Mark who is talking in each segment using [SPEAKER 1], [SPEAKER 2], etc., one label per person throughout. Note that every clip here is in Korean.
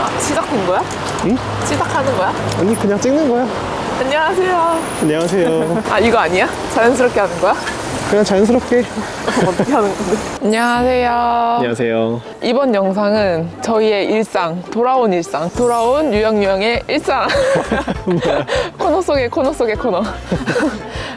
[SPEAKER 1] 아, 시작된 거야?
[SPEAKER 2] 응?
[SPEAKER 1] 시작하는 거야?
[SPEAKER 2] 아니 그냥 찍는 거야.
[SPEAKER 1] 안녕하세요.
[SPEAKER 2] 안녕하세요.
[SPEAKER 1] 아 이거 아니야? 자연스럽게 하는 거야?
[SPEAKER 2] 그냥 자연스럽게.
[SPEAKER 1] 어떻게 하는 건데? 안녕하세요.
[SPEAKER 2] 안녕하세요.
[SPEAKER 1] 이번 영상은 저희의 일상, 돌아온 일상, 돌아온 유영유영의 일상. 코너 속의 코너 속의 코너.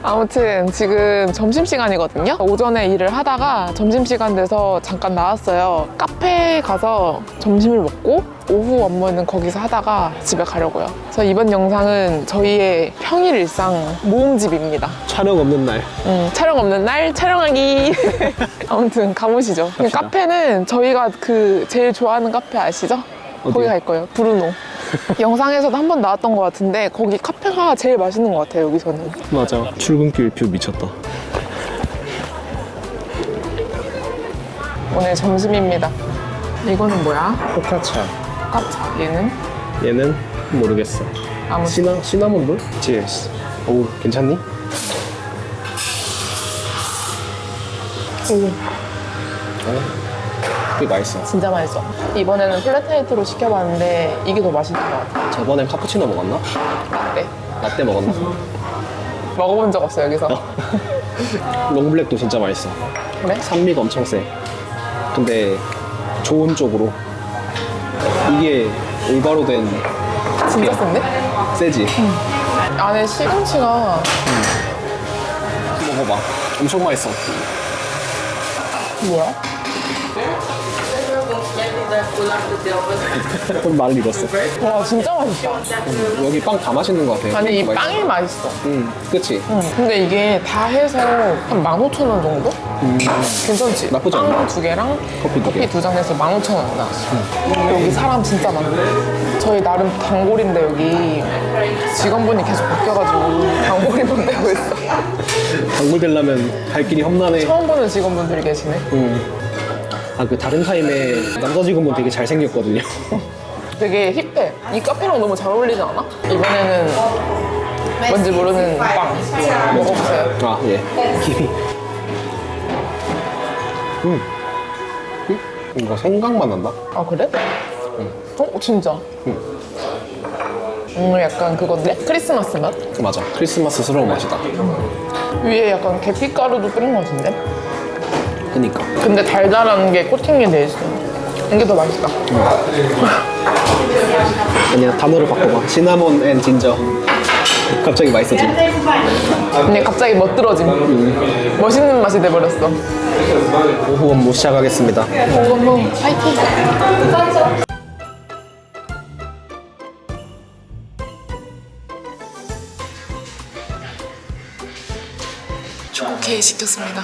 [SPEAKER 1] 아무튼 지금 점심시간이거든요. 오전에 일을 하다가 점심시간 돼서 잠깐 나왔어요. 카페에 가서 점심을 먹고 오후 업무는 거기서 하다가 집에 가려고요. 그래서 이번 영상은 저희의 평일 일상 모음집입니다.
[SPEAKER 2] 촬영 없는 날.
[SPEAKER 1] 음, 촬영 없는 날 촬영하기. 아무튼 가보시죠. 그
[SPEAKER 2] 갑시다.
[SPEAKER 1] 카페는 저희가 그 제일 좋아하는 카페 아시죠? 거기? 갈 거예요. 브루노. 영상에서도 한 번 나왔던 것 같은데 거기 카페가 제일 맛있는 것 같아요. 여기서는.
[SPEAKER 2] 맞아. 출근길 뷰 미쳤다.
[SPEAKER 1] 오늘 점심입니다. 이거는 뭐야?
[SPEAKER 2] 포카차.
[SPEAKER 1] 깝차. 얘는
[SPEAKER 2] 얘는 모르겠어.
[SPEAKER 1] 아무.
[SPEAKER 2] 시나 시나몬롤? 치얼스. 오 괜찮니?
[SPEAKER 1] 오,
[SPEAKER 2] 꽤 맛있어.
[SPEAKER 1] 진짜 맛있어. 이번에는 플랫 화이트로 시켜봤는데 이게 더 맛있는 것 같아.
[SPEAKER 2] 저번엔 카푸치노 먹었나?
[SPEAKER 1] 네.
[SPEAKER 2] 라떼 먹었나?
[SPEAKER 1] 먹어본 적 없어 여기서.
[SPEAKER 2] 롱블랙도 진짜 맛있어.
[SPEAKER 1] 그래?
[SPEAKER 2] 산미가 엄청 세. 근데 좋은 쪽으로 이게 올바로 된
[SPEAKER 1] 진짜 센데?
[SPEAKER 2] 세지.
[SPEAKER 1] 안에 시금치가
[SPEAKER 2] 먹어봐. 엄청 맛있어.
[SPEAKER 1] 뭐야?
[SPEAKER 2] 좀 말을 잃었어.
[SPEAKER 1] 와 진짜 맛있다.
[SPEAKER 2] 여기 빵 다 맛있는 것 같아.
[SPEAKER 1] 아니 이
[SPEAKER 2] 맛있어.
[SPEAKER 1] 빵이 맛있어.
[SPEAKER 2] 응, 그치?
[SPEAKER 1] 응. 근데 이게 다 해서 한 15,000원 정도? 괜찮지?
[SPEAKER 2] 음. 나쁘지 않아.
[SPEAKER 1] 빵 두 개랑
[SPEAKER 2] 커피 두 개.
[SPEAKER 1] 커피 두잔 해서 15,000원 나왔어. 여기 사람 진짜 많아. 저희 나름 단골인데 여기 직원분이 계속 바뀌어가지고 단골이 못 되고 있어.
[SPEAKER 2] 단골 되려면 갈 길이 험난해.
[SPEAKER 1] 처음 보는 직원분들이 계시네.
[SPEAKER 2] 응. 아, 그 다른 타임에 남자 직원분 되게 잘생겼거든요.
[SPEAKER 1] 되게 힙해. 이 카페랑 너무 잘 어울리지 않아? 이번에는 뭔지 모르는 빵 먹어보세요.
[SPEAKER 2] 아, 예. 김이. 음. 음? 뭔가 생각만 난다?
[SPEAKER 1] 아 그래? 어 진짜? 음 약간 그건데 크리스마스 맛?
[SPEAKER 2] 맞아. 크리스마스스러운 맛이다.
[SPEAKER 1] 위에 약간 계피가루도 뿌린 것 같은데?
[SPEAKER 2] 그니까.
[SPEAKER 1] 근데 달달한 게 코팅이 돼 있어. 이게 더 맛있다.
[SPEAKER 2] 아니야, 단어를 바꿔봐. 시나몬 앤 진저. 갑자기 맛있어지.
[SPEAKER 1] 근데 갑자기 멋들어짐. 멋있는 맛이 돼버렸어.
[SPEAKER 2] 오후 업무 시작하겠습니다.
[SPEAKER 1] 오, 뭐 파이팅! 초코 케이크 시켰습니다.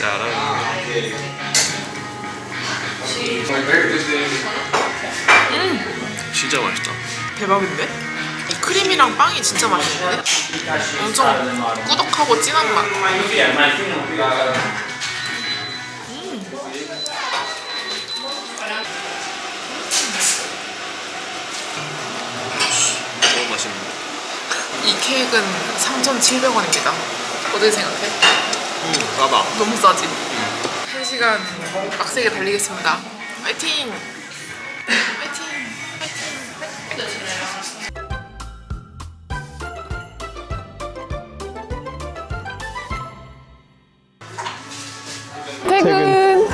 [SPEAKER 3] 짜란. 진짜 맛있다.
[SPEAKER 1] 대박인데? 이 크림이랑 빵이 진짜 맛있는데? 엄청 꾸덕하고 진한 맛.
[SPEAKER 3] 너무 맛있는데.
[SPEAKER 1] 이 케이크는 3,700원입니다. 어떻게 생각해?
[SPEAKER 3] 음, 싸다.
[SPEAKER 1] 너무 싸지? 한 시간 빡세게 달리겠습니다. 파이팅! 파이팅! 파이팅! 퇴근!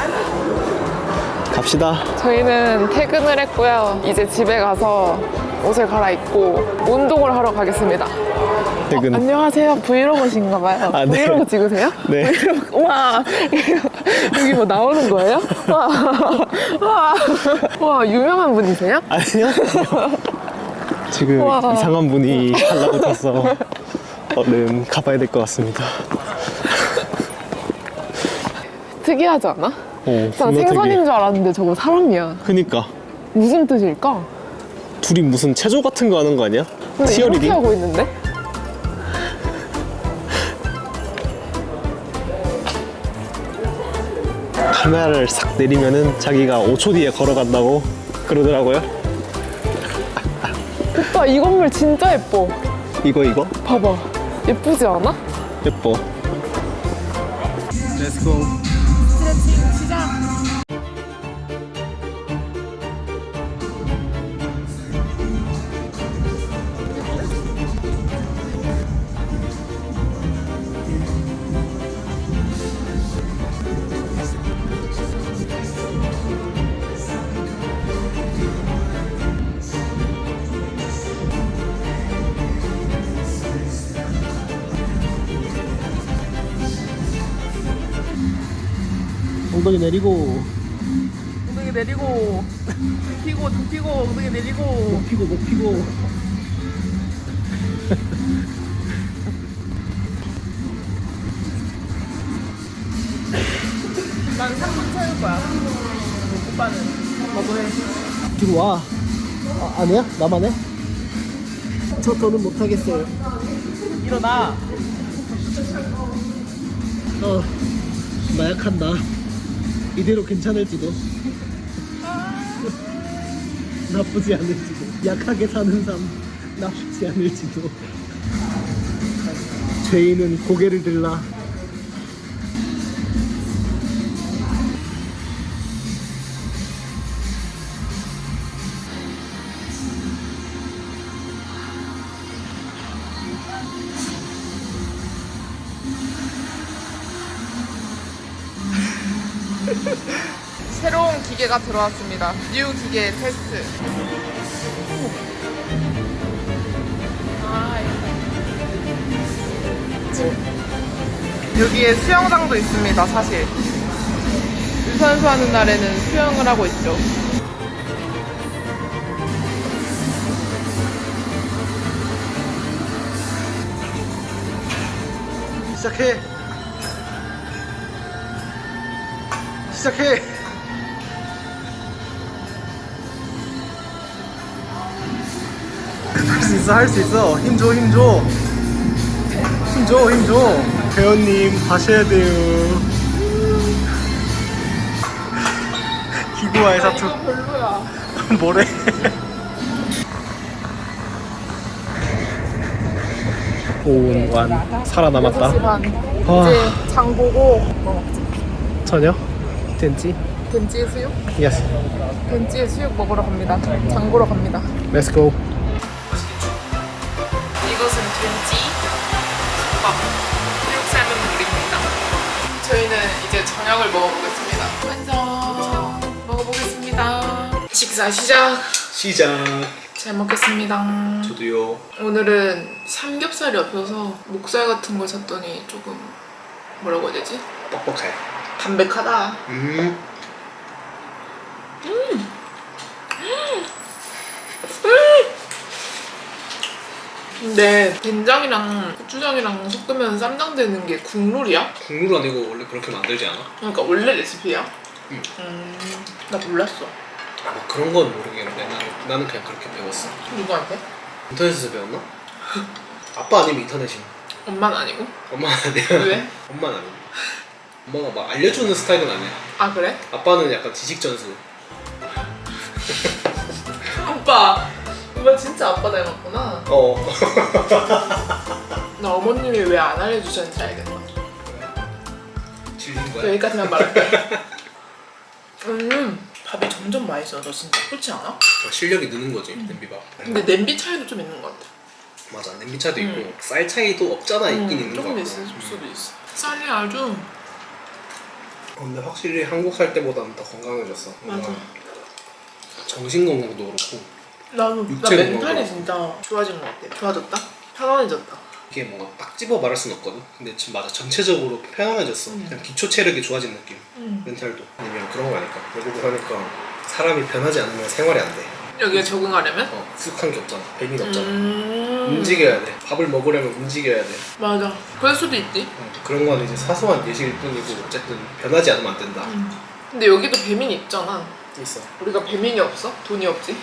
[SPEAKER 2] 갑시다.
[SPEAKER 1] 저희는 퇴근을 했고요. 이제 집에 가서 옷을 갈아입고 운동을 하러 가겠습니다.
[SPEAKER 2] 퇴근.
[SPEAKER 1] 안녕하세요. 브이로그신가 봐요.
[SPEAKER 2] 아, 네.
[SPEAKER 1] 브이로그 찍으세요?
[SPEAKER 2] 네.
[SPEAKER 1] 브이로그. 와. 여기 뭐 나오는 거예요? 와. 와. 와, 유명한 분이세요?
[SPEAKER 2] 아니요. 지금
[SPEAKER 1] 우와.
[SPEAKER 2] 이상한 분이 달라붙어서 얼른 가봐야 될 것 같습니다.
[SPEAKER 1] 특이하지 않아? 나
[SPEAKER 2] 존나
[SPEAKER 1] 생선인
[SPEAKER 2] 되게.
[SPEAKER 1] 줄 알았는데 저거 사람이야.
[SPEAKER 2] 그니까.
[SPEAKER 1] 무슨 뜻일까?
[SPEAKER 2] 둘이 무슨 체조 같은 거 하는 거 아니야?
[SPEAKER 1] 근데
[SPEAKER 2] 티어리딩?
[SPEAKER 1] 하고 있는데?
[SPEAKER 2] 카메라를 싹 내리면은 자기가 5초 뒤에 걸어간다고 그러더라고요.
[SPEAKER 1] 오빠 이 건물 진짜 예뻐.
[SPEAKER 2] 이거 이거
[SPEAKER 1] 봐봐. 예쁘지 않아?
[SPEAKER 2] 예뻐.
[SPEAKER 4] Let's go. 엉덩이 내리고.
[SPEAKER 1] 엉덩이 내리고 눕히고 눕히고 엉덩이 내리고.
[SPEAKER 4] 목 피고 목 피고.
[SPEAKER 1] 난 3분 채울 거야. 오빠는. 너도 해.
[SPEAKER 4] 들어와. 아, 안 해요? 나만 해? 저 더는 못하겠어요.
[SPEAKER 1] 일어나.
[SPEAKER 4] 어 나약한다 이대로 괜찮을지도. 나쁘지 않을지도. 약하게 사는 삶 나쁘지 않을지도. 죄인은 고개를 들라
[SPEAKER 1] 새로운 기계가 들어왔습니다. 뉴 기계 테스트. 아, 여기에 수영장도 있습니다 사실. 유산소 하는 날에는 수영을 하고 있죠.
[SPEAKER 4] 시작해. 시작해 있어 할 수 있어. 힘 줘 힘 줘. 힘 줘 힘 줘. 회원님 하셔야 돼요. 기구와의 사투
[SPEAKER 1] 이거 별로야.
[SPEAKER 4] 뭐래? 오완 살아남았다.
[SPEAKER 1] 하지만
[SPEAKER 4] 아.
[SPEAKER 1] 이제 장 보고 뭐 먹지?
[SPEAKER 4] 전혀 된지
[SPEAKER 1] 벤치의 수육?
[SPEAKER 4] 예스
[SPEAKER 1] 벤치의 수육 먹으러 갑니다. 장 보러 갑니다.
[SPEAKER 4] 렛츠
[SPEAKER 1] 식사 시작.
[SPEAKER 2] 시작.
[SPEAKER 1] 잘 먹겠습니다.
[SPEAKER 2] 저도요.
[SPEAKER 1] 오늘은 삼겹살이 없어서 목살 같은 걸 샀더니 조금 뭐라고 해야 되지?
[SPEAKER 2] 뻑뻑해.
[SPEAKER 1] 담백하다.
[SPEAKER 2] 음.
[SPEAKER 1] 근데 된장이랑 고추장이랑 섞으면 쌈장 되는 게 국룰이야?
[SPEAKER 2] 국물 아니고 원래 그렇게 만들지 않아?
[SPEAKER 1] 그러니까 원래 레시피야?
[SPEAKER 2] 응.
[SPEAKER 1] 음, 나 몰랐어.
[SPEAKER 2] 아, 뭐 그런 건 모르겠는데 나는, 나는 그냥 그렇게 배웠어.
[SPEAKER 1] 누구한테?
[SPEAKER 2] 인터넷에서 배웠나? 아빠 아니면 인터넷이.
[SPEAKER 1] 엄마는 아니고?
[SPEAKER 2] 엄마 아니야.
[SPEAKER 1] 왜?
[SPEAKER 2] 엄마는 아니고. 엄마가 막 알려주는 스타일은 아니야.
[SPEAKER 1] 아 그래?
[SPEAKER 2] 아빠는 약간 지식 전수.
[SPEAKER 1] 오빠! 오빠 진짜 아빠 닮았구나.
[SPEAKER 2] 어.
[SPEAKER 1] 나 어머님이 왜 안 알려주셨는지 알겠다.
[SPEAKER 2] 질린 거야.
[SPEAKER 1] 여기까지만 말할게. 음, 밥이 점점 맛있어져 진짜. 그렇지 않아?
[SPEAKER 2] 어, 실력이 느는 거지 냄비밥.
[SPEAKER 1] 근데 냄비 차이도 좀 있는 것 같아.
[SPEAKER 2] 맞아 냄비 차도
[SPEAKER 1] 음.
[SPEAKER 2] 있고 쌀 차이도 없잖아 있긴 있는 거
[SPEAKER 1] 조금
[SPEAKER 2] 같고.
[SPEAKER 1] 있을 수도 있어. 쌀이 아주
[SPEAKER 2] 어, 근데 확실히 한국 살 때보다는 더 건강해졌어. 뭔가
[SPEAKER 1] 맞아.
[SPEAKER 2] 정신 건강도 그렇고
[SPEAKER 1] 나도 나
[SPEAKER 2] 육체
[SPEAKER 1] 멘탈이
[SPEAKER 2] 건강.
[SPEAKER 1] 진짜 좋아진 것 같아. 좋아졌다? 편안해졌다.
[SPEAKER 2] 이게 뭔가 딱 집어 말할 수는 없거든. 근데 지금 맞아 전체적으로 편안해졌어. 그냥 기초 체력이 좋아진 느낌.
[SPEAKER 1] 음.
[SPEAKER 2] 멘탈도 아니면 그런 거 아닐까. 외국을 하니까 사람이 변하지 않으면 생활이 안 돼.
[SPEAKER 1] 여기에 적응하려면?
[SPEAKER 2] 어, 익숙한 게 없잖아. 배민 없잖아.
[SPEAKER 1] 음.
[SPEAKER 2] 움직여야 돼. 밥을 먹으려면 움직여야 돼.
[SPEAKER 1] 맞아. 그럴 수도 있지.
[SPEAKER 2] 어, 그런 건 이제 사소한 예시일 뿐이고 어쨌든 변하지 않으면 안 된다.
[SPEAKER 1] 근데 여기도 배민이 있잖아.
[SPEAKER 2] 있어.
[SPEAKER 1] 우리가 배민이 없어? 돈이 없지?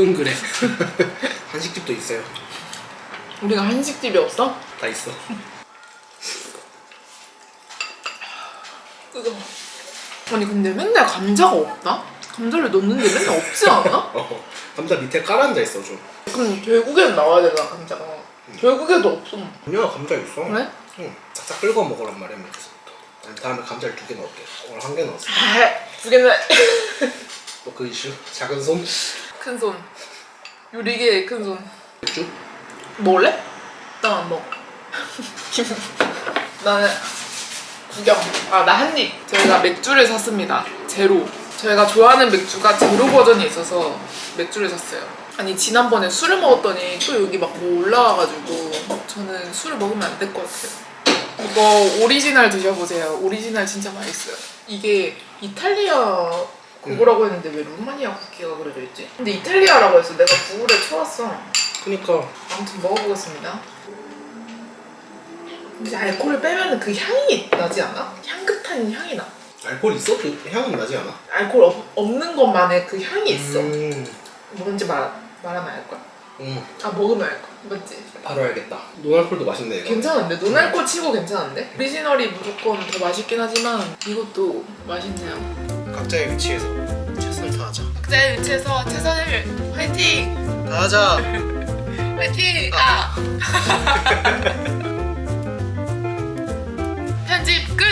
[SPEAKER 2] 응 그래. 한식집도 있어요.
[SPEAKER 1] 우리가 한식집이 없어?
[SPEAKER 2] 다 있어.
[SPEAKER 1] 그거. 아니 근데 맨날 감자가 없다? 감자를 넣는데 맨날 없지 않아?
[SPEAKER 2] 어, 감자 밑에 깔아앉아 있어 좀.
[SPEAKER 1] 그럼 결국엔 나와야 되나 감자가? 결국에도 없어.
[SPEAKER 2] 아니야 감자 있어.
[SPEAKER 1] 그래?
[SPEAKER 2] 응. 싹싹 긁어 먹으란 말이야. 아니, 다음에 감자를 두 개 넣을게. 오늘 한 개 넣었어.
[SPEAKER 1] 두 개는
[SPEAKER 2] 또 그 이슈? 작은 손?
[SPEAKER 1] 큰 손. 요리계 큰 손.
[SPEAKER 2] 맥주?
[SPEAKER 1] 먹을래? 나안 먹어. 나는 구경. 아, 나 한 입. 저희가 맥주를 샀습니다. 제로. 저희가 좋아하는 맥주가 제로 버전이 있어서 맥주를 샀어요. 아니, 지난번에 술을 먹었더니 또 여기 막 뭐 올라와가지고 저는 술을 먹으면 안 될 것 같아요. 이거 오리지널 드셔보세요. 오리지널 진짜 맛있어요. 이게 이탈리아 그거라고 했는데 왜 루마니아 국기가 그려져 있지? 근데 이탈리아라고 했어. 내가 구글에 쳐왔어.
[SPEAKER 2] 그니까
[SPEAKER 1] 아무튼 먹어보겠습니다. 근데 알코올을 빼면 그 향이 나지 않아? 향긋한 향이 나.
[SPEAKER 2] 알코올 있어도 향은 나지 않아?
[SPEAKER 1] 알코올 없, 없는 것만의 그 향이 있어.
[SPEAKER 2] 음,
[SPEAKER 1] 뭔지 말, 말하면 알걸?
[SPEAKER 2] 음,
[SPEAKER 1] 아 먹으면 알걸. 맞지?
[SPEAKER 2] 바로 알겠다. 노알콜도 맛있네 이거.
[SPEAKER 1] 괜찮은데? 노날콜 치고 괜찮은데? 오리지널이 무조건 더 맛있긴 하지만 이것도 맛있네요.
[SPEAKER 2] 각자의 위치에서 최선을 다하자.
[SPEAKER 1] 각자의 위치에서 최선을 화이팅!
[SPEAKER 2] 다하자.
[SPEAKER 1] 화이팅! 아! 편집 끝!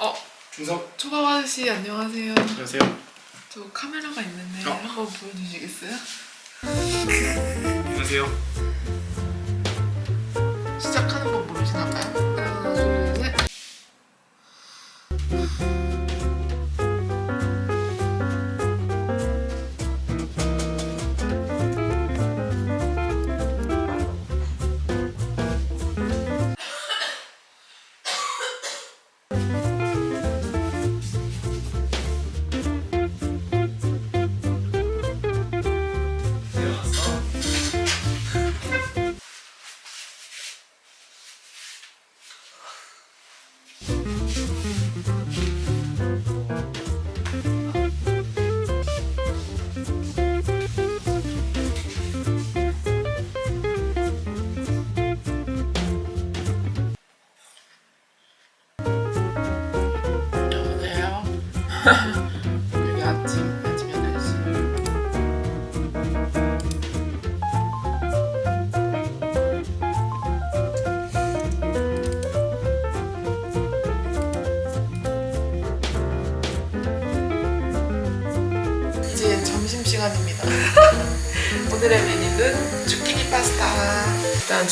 [SPEAKER 1] 어,
[SPEAKER 2] 중성.
[SPEAKER 1] 초밥 아저씨 안녕하세요.
[SPEAKER 2] 안녕하세요.
[SPEAKER 1] 저 카메라가 있는데
[SPEAKER 2] 어.
[SPEAKER 1] 한번 보여주시겠어요?
[SPEAKER 2] 안녕하세요.
[SPEAKER 1] 시작하는 법 모르시나 봐요. 하나, 둘, 셋.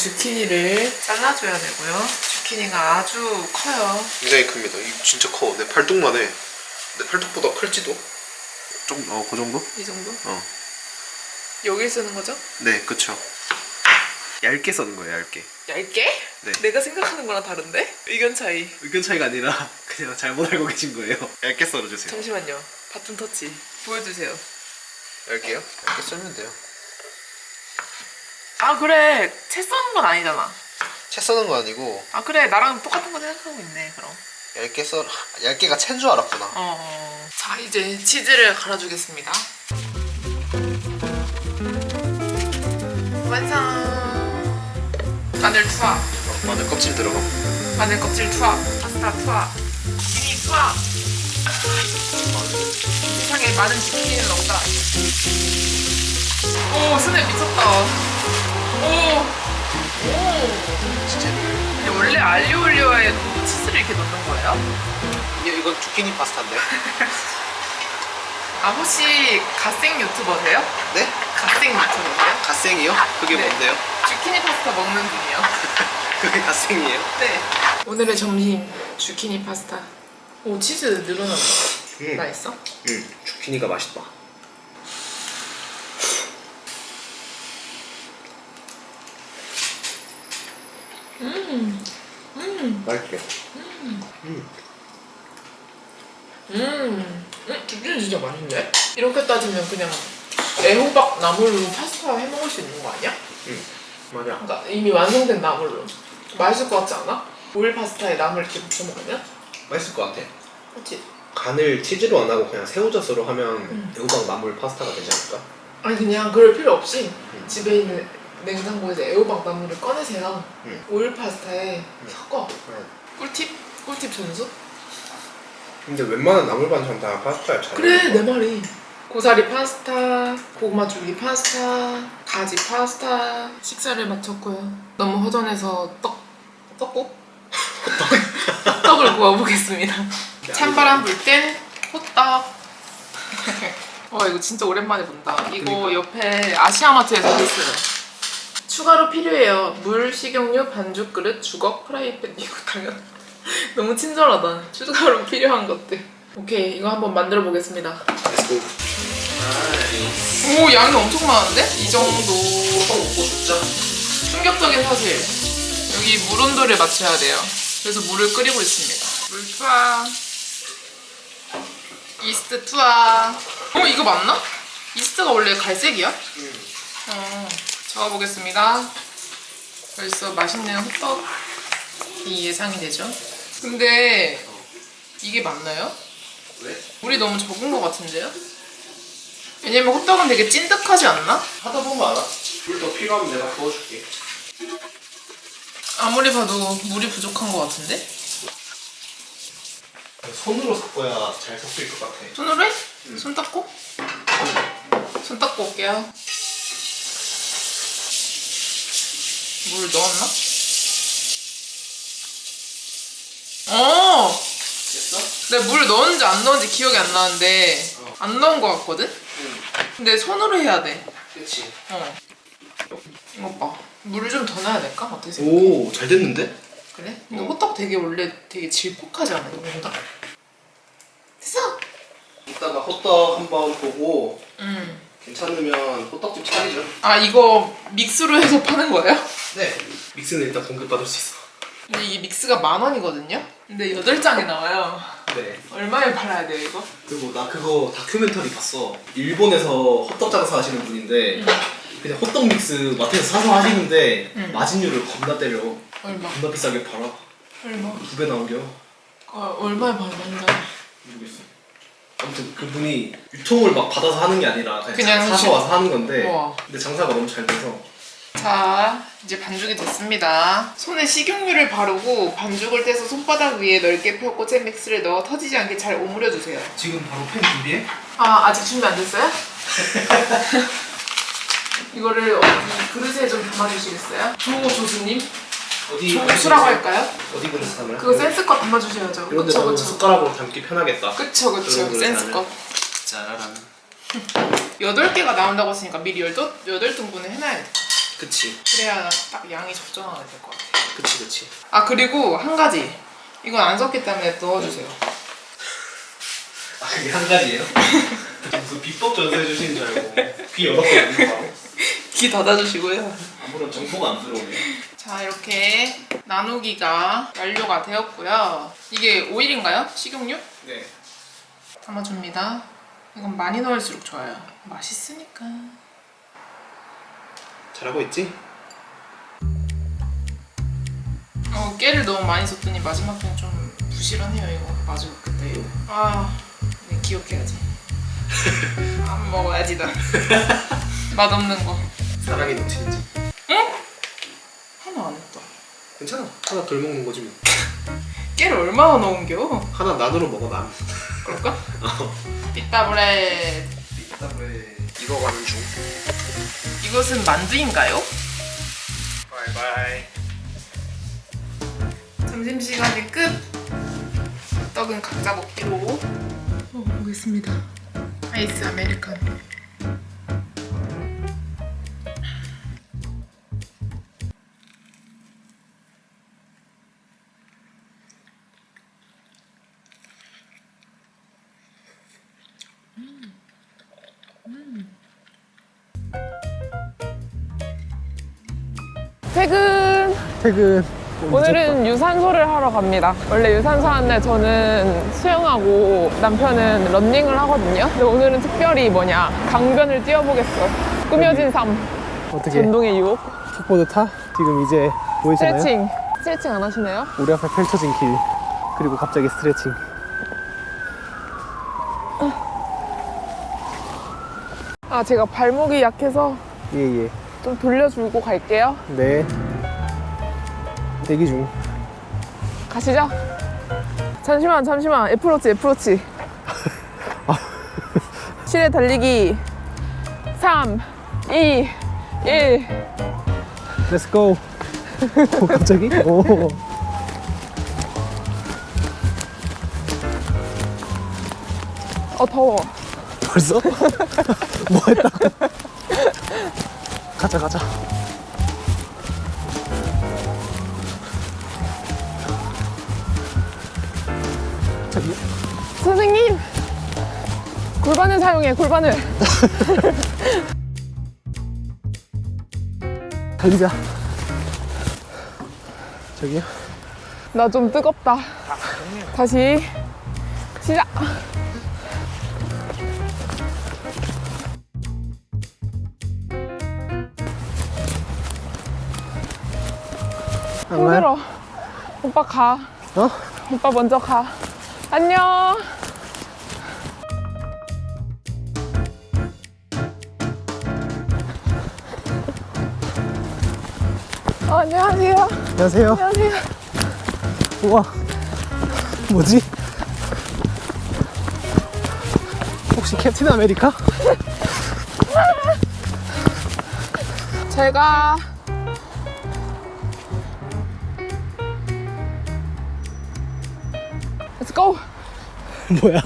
[SPEAKER 1] 주키니를 잘라줘야 되고요. 주키니가 아주 커요.
[SPEAKER 2] 굉장히 큽니다. 이 진짜 커. 내 팔뚝만 해. 내 팔뚝보다 클지도? 좀, 어, 그 정도?
[SPEAKER 1] 이 정도?
[SPEAKER 2] 어.
[SPEAKER 1] 여기 쓰는 거죠?
[SPEAKER 2] 네, 그쵸. 얇게 써는 거예요, 얇게.
[SPEAKER 1] 얇게?
[SPEAKER 2] 네.
[SPEAKER 1] 내가 생각하는 거랑 다른데? 의견 차이.
[SPEAKER 2] 의견 차이가 아니라 그냥 잘못 알고 계신 거예요. 얇게 썰어주세요.
[SPEAKER 1] 잠시만요. 바튼 터치. 보여주세요.
[SPEAKER 2] 얇게요? 얇게 썰면 돼요.
[SPEAKER 1] 아 그래. 채 써는 건 아니잖아.
[SPEAKER 2] 채 써는 거 아니고
[SPEAKER 1] 아 그래. 나랑 똑같은 거 생각하고 있네. 그럼.
[SPEAKER 2] 얇게 썰 얇게가 챈줄 알았구나.
[SPEAKER 1] 어. 자 이제 치즈를 갈아주겠습니다. 완성. 마늘 투하.
[SPEAKER 2] 마늘 껍질 들어가.
[SPEAKER 1] 마늘 껍질 투하. 파스타 투하. 치킨 투하. 세상에 많은 치킨은 없다. 오 스냅 미쳤다. 알리올리오에도 치즈를 이렇게 넣는 거예요?
[SPEAKER 2] 이게 이건 주키니 파스타인데.
[SPEAKER 1] 아 혹시 갓생 유튜버세요?
[SPEAKER 2] 네?
[SPEAKER 1] 갓생 유튜버세요?
[SPEAKER 2] 갓생이요? 그게
[SPEAKER 1] 네.
[SPEAKER 2] 뭔데요?
[SPEAKER 1] 주키니 파스타 먹는 분이요.
[SPEAKER 2] 그게 갓생이에요?
[SPEAKER 1] 네. 오늘의 점심 주키니 파스타. 오 치즈 늘어난다.
[SPEAKER 2] 음.
[SPEAKER 1] 맛있어?
[SPEAKER 2] 응. 주키니가 맛있다.
[SPEAKER 1] 음.
[SPEAKER 2] 맛있게.
[SPEAKER 1] 음. 음. 주키니 진짜 맛있네. 이렇게 따지면 그냥 애호박 나물로 파스타 해 먹을 수 있는 거 아니야?
[SPEAKER 2] 응. 맞아.
[SPEAKER 1] 그러니까 이미 완성된 나물로. 맛있을 것 같지 않아? 오일 파스타에 나물 이렇게 묻혀 먹으면?
[SPEAKER 2] 맛있을 것 같아.
[SPEAKER 1] 그렇지.
[SPEAKER 2] 간을 치즈로 안 하고 그냥 새우젓으로 하면
[SPEAKER 1] 음.
[SPEAKER 2] 애호박 나물 파스타가 되지 않을까?
[SPEAKER 1] 아니 그냥 그럴 필요 없이
[SPEAKER 2] 음.
[SPEAKER 1] 집에 있는 냉장고에서 애호박 나물을 꺼내세요.
[SPEAKER 2] 음.
[SPEAKER 1] 오일 파스타에
[SPEAKER 2] 음.
[SPEAKER 1] 섞어.
[SPEAKER 2] 응.
[SPEAKER 1] 꿀팁? 꿀팁 전수?
[SPEAKER 2] 근데 웬만한 나물 반찬 다 파스타에 잘
[SPEAKER 1] 그래. 내 말이. 고사리 파스타, 고구마 줄기 파스타, 가지 파스타 식사를 마쳤고요. 너무 허전해서 떡 떡국? 호떡을 구워보겠습니다. 찬바람 불 땐 호떡. 와 이거 진짜 오랜만에 본다. 이거 옆에 아시아마트에서 샀어요. 추가로 필요해요. 물, 식용유, 반죽 그릇, 주걱, 프라이팬 이거 당연 너무 친절하다. 추가로 필요한 것들. 오케이 이거 한번 만들어 보겠습니다. 오 양이 엄청 많은데? 이 정도
[SPEAKER 2] 호떡 먹고 죽자.
[SPEAKER 1] 충격적인 사실. 여기 물 온도를 맞춰야 돼요. 그래서 물을 끓이고 있습니다. 물 투하. 이스트 투하. 어 이거 맞나? 이스트가 원래 갈색이야? 어. 적어보겠습니다. 벌써 맛있는 호떡이 예상이 되죠. 근데 이게 맞나요?
[SPEAKER 2] 왜?
[SPEAKER 1] 물이 너무 적은 것 같은데요? 왜냐면 호떡은 되게 찐득하지 않나?
[SPEAKER 2] 하다 보면 알아. 물 더 필요하면 내가 부어줄게.
[SPEAKER 1] 아무리 봐도 물이 부족한 것 같은데?
[SPEAKER 2] 손으로 섞어야 잘 섞일 것 같아.
[SPEAKER 1] 손으로 해? 손 닦고? 손 닦고 올게요. 물 넣었나? 어!
[SPEAKER 2] 됐어?
[SPEAKER 1] 내가 물 넣었는지 안 넣었는지 기억이 안 나는데 안 넣은 것 같거든?
[SPEAKER 2] 응.
[SPEAKER 1] 근데 손으로 해야 돼.
[SPEAKER 2] 그렇지.
[SPEAKER 1] 어. 이거 봐. 물을 좀 더 넣어야 될까? 어떻게 생각해?
[SPEAKER 2] 오, 잘 됐는데?
[SPEAKER 1] 그래? 근데 호떡 되게 원래 되게 질퍽하지 않아? 호떡? 됐어!
[SPEAKER 2] 이따가 호떡 한번 보고
[SPEAKER 1] 음.
[SPEAKER 2] 괜찮으면 호떡집 차리죠.
[SPEAKER 1] 아 이거 믹스로 해서 파는 거예요?
[SPEAKER 2] 네. 믹스는 일단 공급받을 수 있어.
[SPEAKER 1] 근데 이게 믹스가 만 원이거든요? 근데 8장이 나와요
[SPEAKER 2] 네.
[SPEAKER 1] 얼마에 팔아야 돼요 이거?
[SPEAKER 2] 그리고 나 그거 다큐멘터리 봤어. 일본에서 호떡 장사 하시는 분인데 그냥 호떡 믹스 마트에서 사서 하시는데
[SPEAKER 1] 음.
[SPEAKER 2] 마진율을 겁나 때려.
[SPEAKER 1] 얼마?
[SPEAKER 2] 겁나 비싸게 팔아.
[SPEAKER 1] 얼마?
[SPEAKER 2] 두 배 나오려.
[SPEAKER 1] 어, 얼마에 팔면
[SPEAKER 2] 모르겠어. 아무튼 그분이 유통을 막 받아서 하는 게 아니라 그냥,
[SPEAKER 1] 그냥
[SPEAKER 2] 사서
[SPEAKER 1] 시-
[SPEAKER 2] 와서 하는 건데
[SPEAKER 1] 우와.
[SPEAKER 2] 근데 장사가 너무 잘 돼서
[SPEAKER 1] 자 이제 반죽이 됐습니다 손에 식용유를 바르고 반죽을 떼서 손바닥 위에 넓게 펴고 잼 믹스를 넣어 터지지 않게 잘 오므려 주세요
[SPEAKER 2] 지금 바로 팬 준비해?
[SPEAKER 1] 아 아직 준비 안 됐어요? 이거를 어디 그릇에 좀 담아주시겠어요? 조 조수님?
[SPEAKER 2] 어디
[SPEAKER 1] 조수라고 할까요?
[SPEAKER 2] 어디 그릇 담아요?
[SPEAKER 1] 그거 센스껏 담아주셔야죠
[SPEAKER 2] 이런 데
[SPEAKER 1] 그쵸
[SPEAKER 2] 담으면
[SPEAKER 1] 그쵸
[SPEAKER 2] 숟가락으로 담기 편하겠다
[SPEAKER 1] 그쵸 그쵸
[SPEAKER 2] 그릇
[SPEAKER 1] 센스껏
[SPEAKER 2] 짜라란
[SPEAKER 1] 8개가 나온다고 했으니까 미리 8등분을 해놔야 돼
[SPEAKER 2] 그치.
[SPEAKER 1] 그래야 딱 양이 적정하게 될 것 같아
[SPEAKER 2] 그치 그치.
[SPEAKER 1] 아 그리고 한 가지. 이건 안 섞기 때문에 넣어주세요.
[SPEAKER 2] 아 그게 한 가지예요? 무슨 비법 전수해 주시는 줄 알고 귀 열었거든요 바로
[SPEAKER 1] 귀 닫아주시고요.
[SPEAKER 2] 아무런 정보가 안 들어오네
[SPEAKER 1] 자 이렇게 나누기가 완료가 되었고요. 이게 오일인가요? 식용유?
[SPEAKER 2] 네.
[SPEAKER 1] 담아줍니다. 이건 많이 넣을수록 좋아요. 맛있으니까
[SPEAKER 2] 잘하고 있지?
[SPEAKER 1] 어 깨를 너무 많이 썼더니 마지막 엔좀 부실하네요 이거. 맞아 그때 이거 아 네, 기억해야지. 안 먹어야지 나. 맛없는 거.
[SPEAKER 2] 사랑이 넘치는지.
[SPEAKER 1] 하나 안 했다.
[SPEAKER 2] 괜찮아. 하나 덜 먹는 거지 뭐.
[SPEAKER 1] 깨를 얼마나 넣은겨?
[SPEAKER 2] 하나 나누러 먹어 남
[SPEAKER 1] 그럴까? 삐따 브레드
[SPEAKER 2] 그다음에 이거 가는 중
[SPEAKER 1] 이것은 만두인가요?
[SPEAKER 2] 바이바이
[SPEAKER 1] 점심시간이 끝. 떡은 각자 먹기로. 먹어보겠습니다. 아이스 아메리카노 퇴근
[SPEAKER 5] 퇴근.
[SPEAKER 1] 오늘은 유산소를 하러 갑니다. 원래 유산소 하는 날 저는 수영하고 남편은 런닝을 하거든요. 근데 오늘은 특별히 뭐냐 강변을 뛰어보겠어. 꾸며진 삶,
[SPEAKER 5] 어떻게?
[SPEAKER 1] 전동의 유혹,
[SPEAKER 5] 킥보드 타? 지금 이제 보이시나요?
[SPEAKER 1] 스트레칭. 스트레칭 안 하시나요?
[SPEAKER 5] 우리 앞에 펼쳐진 길. 그리고 갑자기 스트레칭.
[SPEAKER 1] 아 제가 발목이 약해서
[SPEAKER 5] 예, 예.
[SPEAKER 1] 좀 돌려주고 갈게요.
[SPEAKER 5] 네. 대기 중.
[SPEAKER 1] 가시죠. 잠시만, 잠시만. 애플워치, 애플워치. 아. 실내 달리기. 3, 2, 1.
[SPEAKER 5] Let's go. 오, 갑자기? 오.
[SPEAKER 1] 어, 더워.
[SPEAKER 2] 벌써? 뭐 했다고? 가자 가자 저기
[SPEAKER 1] 선생님 골반을 사용해 골반을.
[SPEAKER 2] 달리자 저기요
[SPEAKER 1] 나 좀 뜨겁다. 다시 시작. 오빠 가.
[SPEAKER 2] 어?
[SPEAKER 1] 오빠 먼저 가. 안녕. 어, 안녕하세요.
[SPEAKER 2] 안녕하세요
[SPEAKER 1] 안녕하세요.
[SPEAKER 2] 우와 뭐지? 혹시 캡틴 아메리카?
[SPEAKER 1] 제가 go.
[SPEAKER 2] 뭐야?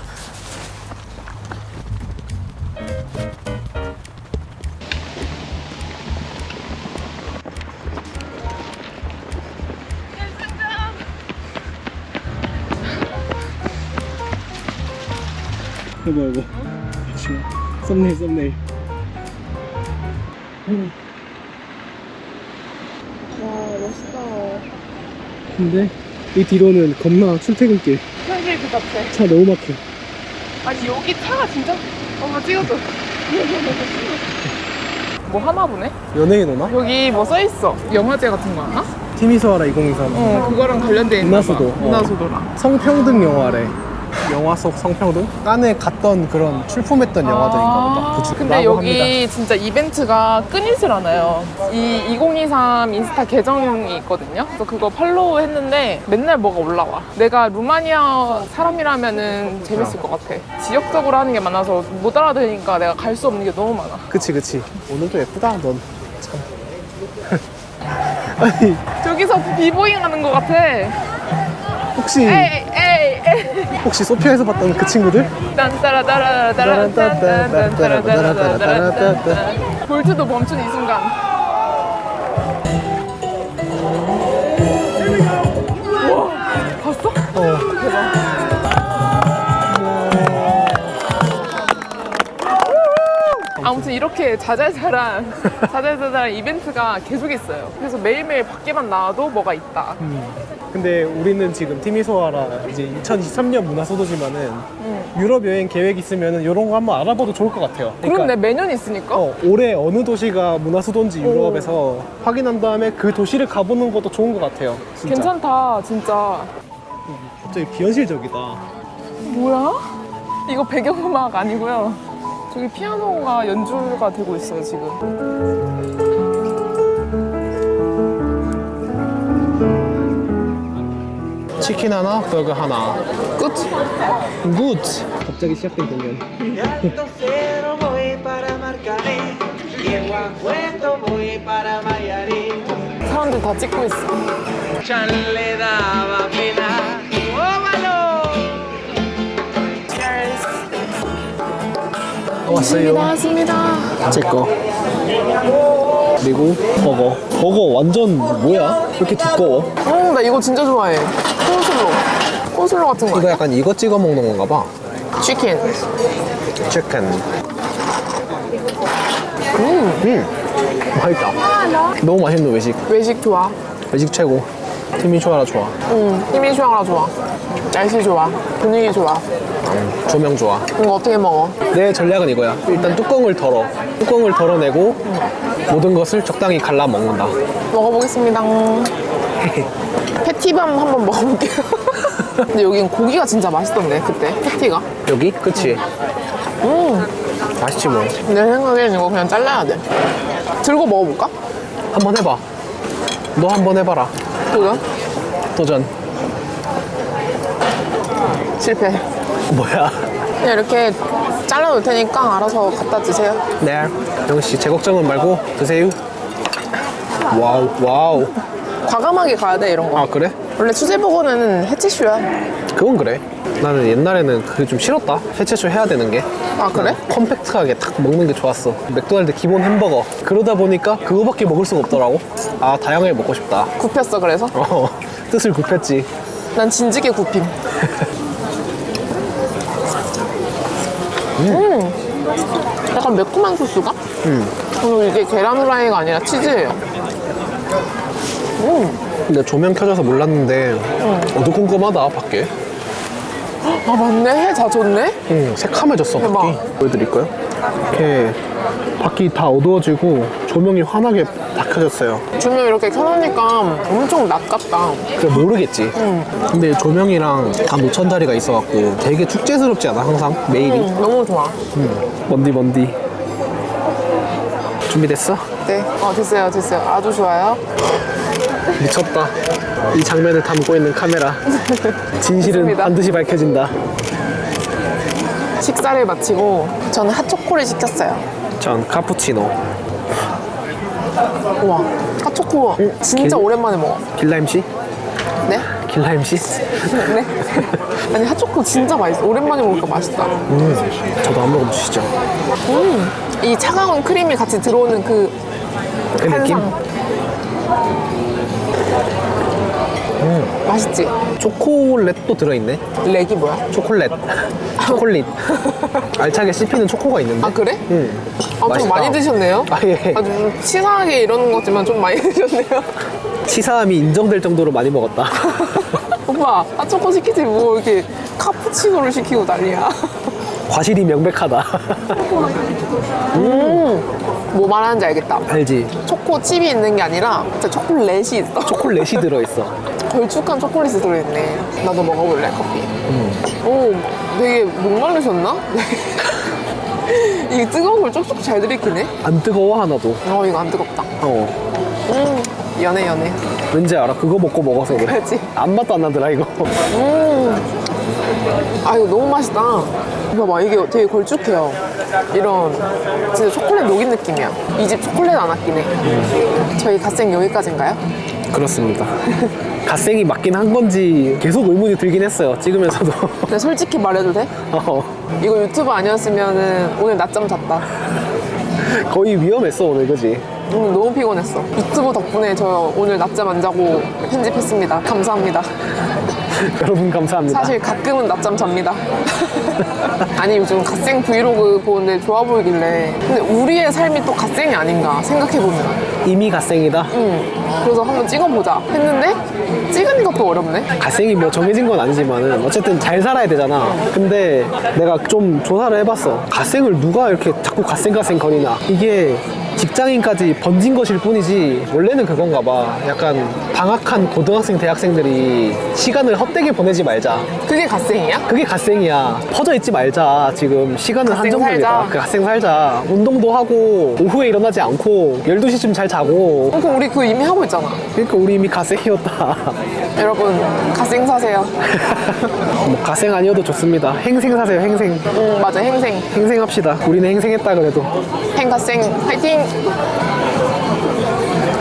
[SPEAKER 2] 여보 조심해 썸네일 썸네일.
[SPEAKER 1] 와 멋있다.
[SPEAKER 2] 근데 이 뒤로는 겁나 출퇴근길
[SPEAKER 1] 현실 그 자체.
[SPEAKER 2] 차 너무 막혀
[SPEAKER 1] 아니 여기 차가 진짜 엄마 찍어줘. 뭐 하나 보네?
[SPEAKER 2] 연예인 오나?
[SPEAKER 1] 여기 뭐 써 있어. 영화제 같은 거 하나?
[SPEAKER 2] 티미소아라 2023
[SPEAKER 1] 어 그거랑 관련돼 있나 봐.
[SPEAKER 2] 문화수도. 어.
[SPEAKER 1] 문화수도랑.
[SPEAKER 2] 성평등 영화래 영화 속 성평등? 깐에 갔던 그런 출품했던 영화들인가 보다?
[SPEAKER 1] 아, 근데 여기. 진짜 이벤트가 끊이질 않아요. 이 2023 인스타 계정이 있거든요. 그래서 그거 팔로우 했는데 맨날 뭐가 올라와. 내가 루마니아 사람이라면은 재밌을 것 같아. 지역적으로 하는 게 많아서 못 알아들으니까 내가 갈 수 없는 게 너무 많아.
[SPEAKER 2] 그치 그치 오늘도 예쁘다 넌 참. 아니
[SPEAKER 1] 저기서 비보잉 하는 것 같아.
[SPEAKER 2] 혹시
[SPEAKER 1] 에이, 에이, 에이.
[SPEAKER 2] 혹시 소피아에서 봤던 그 친구들?
[SPEAKER 1] 딴따라따라따라따라따라따라따라따라따라. 볼트도 멈춘 이 순간. 봤어?
[SPEAKER 2] 어
[SPEAKER 1] 아무튼 이렇게 자잘자잘한 자잘자잘한 이벤트가 계속 있어요. 그래서 매일매일 밖에만 나와도 뭐가 있다.
[SPEAKER 2] 근데 우리는 지금 티미소아라 이제 2023년 문화 소도지만은 유럽 여행 계획 있으면은 이런 거 한번 알아봐도 좋을 것 같아요.
[SPEAKER 1] 그럼 내 매년 있으니까.
[SPEAKER 2] 어, 올해 어느 도시가 문화 수도인지 유럽에서 확인한 다음에 그 도시를 가보는 것도 좋은 것 같아요. 진짜.
[SPEAKER 1] 괜찮다, 진짜.
[SPEAKER 2] 갑자기 비현실적이다.
[SPEAKER 1] 뭐야? 이거 배경음악 아니고요. 저기 피아노가 연주가 되고 있어요, 지금.
[SPEAKER 2] 치킨 하나, 버거 하나.
[SPEAKER 1] 끝.
[SPEAKER 2] 굿. 갑자기 시작된 공연.
[SPEAKER 1] 사람들 다 찍고 있어.
[SPEAKER 2] 왔어요.
[SPEAKER 1] 나왔습니다.
[SPEAKER 2] 제 거. 그리고 버거. 버거 완전 뭐야? 왜 이렇게 두꺼워?
[SPEAKER 1] 어, 나 이거 진짜 좋아해. 콘슬로. 콘슬로 같은 거.
[SPEAKER 2] 이거 약간 이거 찍어 먹는 건가 봐.
[SPEAKER 1] 치킨.
[SPEAKER 2] 치킨. 음. 맛있다. 너무 맛있는 외식.
[SPEAKER 1] 외식 좋아.
[SPEAKER 2] 외식 최고. 팀이 좋아라 좋아.
[SPEAKER 1] 응. 힘이 슈아라 좋아. 날씨 좋아. 분위기 좋아.
[SPEAKER 2] 조명 좋아.
[SPEAKER 1] 이거 어떻게 먹어?
[SPEAKER 2] 내 전략은 이거야. 일단 뚜껑을 덜어. 뚜껑을 덜어내고 모든 것을 적당히 갈라 먹는다.
[SPEAKER 1] 먹어보겠습니다. 패티밤 한번 먹어볼게요. 근데 여긴 고기가 진짜 맛있던데, 그때. 패티가.
[SPEAKER 2] 여기? 그치?
[SPEAKER 1] 음.
[SPEAKER 2] 맛있지 뭐.
[SPEAKER 1] 내 생각엔 이거 그냥 잘라야 돼. 들고 먹어볼까?
[SPEAKER 2] 한번 해봐. 너 한번 해봐라.
[SPEAKER 1] 도전?
[SPEAKER 2] 도전.
[SPEAKER 1] 실패.
[SPEAKER 2] 뭐야?
[SPEAKER 1] 그냥 이렇게 잘라놓을 테니까 알아서 갖다 드세요.
[SPEAKER 2] 네. 영씨 제 걱정은 말고 드세요. 와우 와우.
[SPEAKER 1] 과감하게 가야 돼 이런 거.
[SPEAKER 2] 아 그래?
[SPEAKER 1] 원래 수제버거는 해치슈야.
[SPEAKER 2] 그건 그래. 나는 옛날에는 그게 좀 싫었다. 해체쇼 해야 되는 게.
[SPEAKER 1] 아 그래?
[SPEAKER 2] 컴팩트하게 딱 먹는 게 좋았어. 맥도날드 기본 햄버거. 그러다 보니까 그거밖에 먹을 수가 없더라고. 아 다양하게 먹고 싶다.
[SPEAKER 1] 굽혔어 그래서?
[SPEAKER 2] 어 뜻을 굽혔지.
[SPEAKER 1] 난 진지게 굽힘. 음. 약간 매콤한 소스가?
[SPEAKER 2] 음.
[SPEAKER 1] 그리고 이게 계란 후라이가 아니라 치즈예요.
[SPEAKER 2] 근데 조명 켜져서 몰랐는데 어두컴컴하다 밖에.
[SPEAKER 1] 아 맞네 해 젖었네?
[SPEAKER 2] 응, 새카매졌어
[SPEAKER 1] 대박.
[SPEAKER 2] 밖이. 보여드릴까요? 이렇게 밖이 다 어두워지고 조명이 환하게 다 켜졌어요.
[SPEAKER 1] 조명 이렇게 켜놓으니까 엄청 낮 같다.
[SPEAKER 2] 그래 모르겠지. 근데 조명이랑 다 노천다리가 있어갖고 되게 축제스럽지 않아 항상 매일이.
[SPEAKER 1] 음, 너무 좋아.
[SPEAKER 2] 먼디 먼디. 준비됐어?
[SPEAKER 1] 네, 어 됐어요 됐어요. 아주 좋아요.
[SPEAKER 2] 미쳤다. 이 장면을 담고 있는 카메라. 진실은. 반드시 밝혀진다.
[SPEAKER 1] 식사를 마치고 저는 핫초코를 시켰어요.
[SPEAKER 2] 전 카푸치노.
[SPEAKER 1] 우와 핫초코 진짜
[SPEAKER 2] 길-
[SPEAKER 1] 오랜만에 먹어.
[SPEAKER 2] 길라임 씨?
[SPEAKER 1] 네?
[SPEAKER 2] 길라임 씨?
[SPEAKER 1] 네? 아니 핫초코 진짜 맛있어. 오랜만에 먹으니까 맛있다.
[SPEAKER 2] 음, 저도 한 모금 주시죠.
[SPEAKER 1] 음, 이 차가운 크림이 같이 들어오는 그
[SPEAKER 2] 그 느낌?
[SPEAKER 1] 한상. 맛있지?
[SPEAKER 2] 초콜릿도 들어있네.
[SPEAKER 1] 렉이 뭐야?
[SPEAKER 2] 초콜릿. 초콜릿. 알차게 씹히는 초코가 있는데.
[SPEAKER 1] 아 그래?
[SPEAKER 2] 응.
[SPEAKER 1] 아, 좀
[SPEAKER 2] 맛있다.
[SPEAKER 1] 많이 드셨네요?
[SPEAKER 2] 아, 예.
[SPEAKER 1] 아주 좀 치사하게 이러는 것 같지만 좀 많이 드셨네요.
[SPEAKER 2] 치사함이 인정될 정도로 많이 먹었다.
[SPEAKER 1] 오빠, 핫초코 시키지 뭐 이렇게 카푸치노를 시키고 난리야.
[SPEAKER 2] 과실이 명백하다.
[SPEAKER 1] 뭐 말하는지 알겠다.
[SPEAKER 2] 알지?
[SPEAKER 1] 초코 칩이 있는 게 아니라 진짜 초콜릿이 있어.
[SPEAKER 2] 초콜릿이 들어있어.
[SPEAKER 1] 걸쭉한 초콜릿이 들어있네. 나도 먹어볼래, 커피. 오, 되게 목마르셨나? 이게 뜨거운 걸 쪽쪽 잘 들이키네?
[SPEAKER 2] 안 뜨거워, 하나도.
[SPEAKER 1] 어, 이거 안 뜨겁다.
[SPEAKER 2] 어.
[SPEAKER 1] 음, 연해, 연해.
[SPEAKER 2] 왠지 알아. 그거 먹고 먹어서 그래.
[SPEAKER 1] 그렇지.
[SPEAKER 2] 안 맛도 안 나더라, 이거.
[SPEAKER 1] 아, 이거 너무 맛있다. 봐봐, 이게 되게 걸쭉해요. 이런, 진짜 초콜릿 녹인 느낌이야. 이 집 초콜릿 안 아끼네. 저희 갓생 여기까지인가요?
[SPEAKER 2] 그렇습니다. 갓생이 맞긴 한 건지 계속 의문이 들긴 했어요. 찍으면서도.
[SPEAKER 1] 근데 솔직히 말해도 돼?
[SPEAKER 2] 어.
[SPEAKER 1] 이거 유튜브 아니었으면 오늘 낮잠 잤다.
[SPEAKER 2] 거의 위험했어, 오늘, 그지?
[SPEAKER 1] 오늘 너무 피곤했어. 유튜브 덕분에 저 오늘 낮잠 안 자고 편집했습니다. 감사합니다.
[SPEAKER 2] 여러분, 감사합니다.
[SPEAKER 1] 사실 가끔은 낮잠 잡니다. 아니 요즘 갓생 브이로그 보는데 좋아 보이길래 근데 우리의 삶이 또 갓생이 아닌가 생각해보면
[SPEAKER 2] 이미 갓생이다.
[SPEAKER 1] 응. 그래서 한번 찍어보자 했는데 찍으니까 또 어렵네
[SPEAKER 2] 갓생이 뭐 정해진 건 아니지만은 어쨌든 잘 살아야 되잖아. 근데 내가 좀 조사를 해봤어. 갓생을 누가 이렇게 자꾸 갓생 갓생 거리나. 이게 직장인까지 번진 것일 뿐이지 원래는 그건가 봐. 약간 방학한 고등학생 대학생들이 시간을 헛되게 보내지 말자.
[SPEAKER 1] 그게 갓생이야?
[SPEAKER 2] 그게 갓생이야. 퍼져 있지 말자. 지금 시간은
[SPEAKER 1] 갓생
[SPEAKER 2] 한정적이다.
[SPEAKER 1] 살자.
[SPEAKER 2] 그 갓생 살자. 운동도 하고 오후에 일어나지 않고 12시쯤 잘 자고.
[SPEAKER 1] 어, 그럼 우리 그거 이미 하고 있잖아
[SPEAKER 2] 그러니까 우리 이미 갓생이었다.
[SPEAKER 1] 여러분 갓생 사세요
[SPEAKER 2] 뭐 갓생 아니어도 좋습니다. 행생 사세요. 행생.
[SPEAKER 1] 응 맞아 행생
[SPEAKER 2] 행생합시다. 우리는 행생했다 그래도.
[SPEAKER 1] 행갓생 화이팅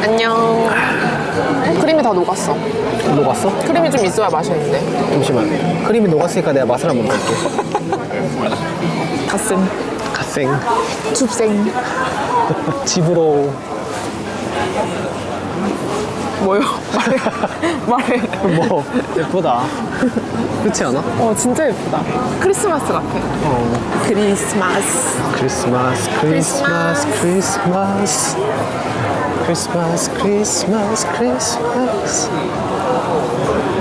[SPEAKER 1] 안녕 크림이 다 녹았어
[SPEAKER 2] 녹았어?
[SPEAKER 1] 크림이 좀 있어야 맛있는데
[SPEAKER 2] 잠시만. 크림이 녹았으니까 내가 맛을 한번 볼게.
[SPEAKER 1] 갓생
[SPEAKER 2] 갓생.
[SPEAKER 1] 춥생
[SPEAKER 2] 집으로.
[SPEAKER 1] 뭐요? 말해 말해
[SPEAKER 2] 뭐 예쁘다. 그렇지 않아?
[SPEAKER 1] 어 진짜 예쁘다 크리스마스 같아
[SPEAKER 2] 어.
[SPEAKER 1] 크리스마스
[SPEAKER 2] 크리스마스, 크리스마스, 크리스마스. 크리스마스, 크리스마스, 크리스마스.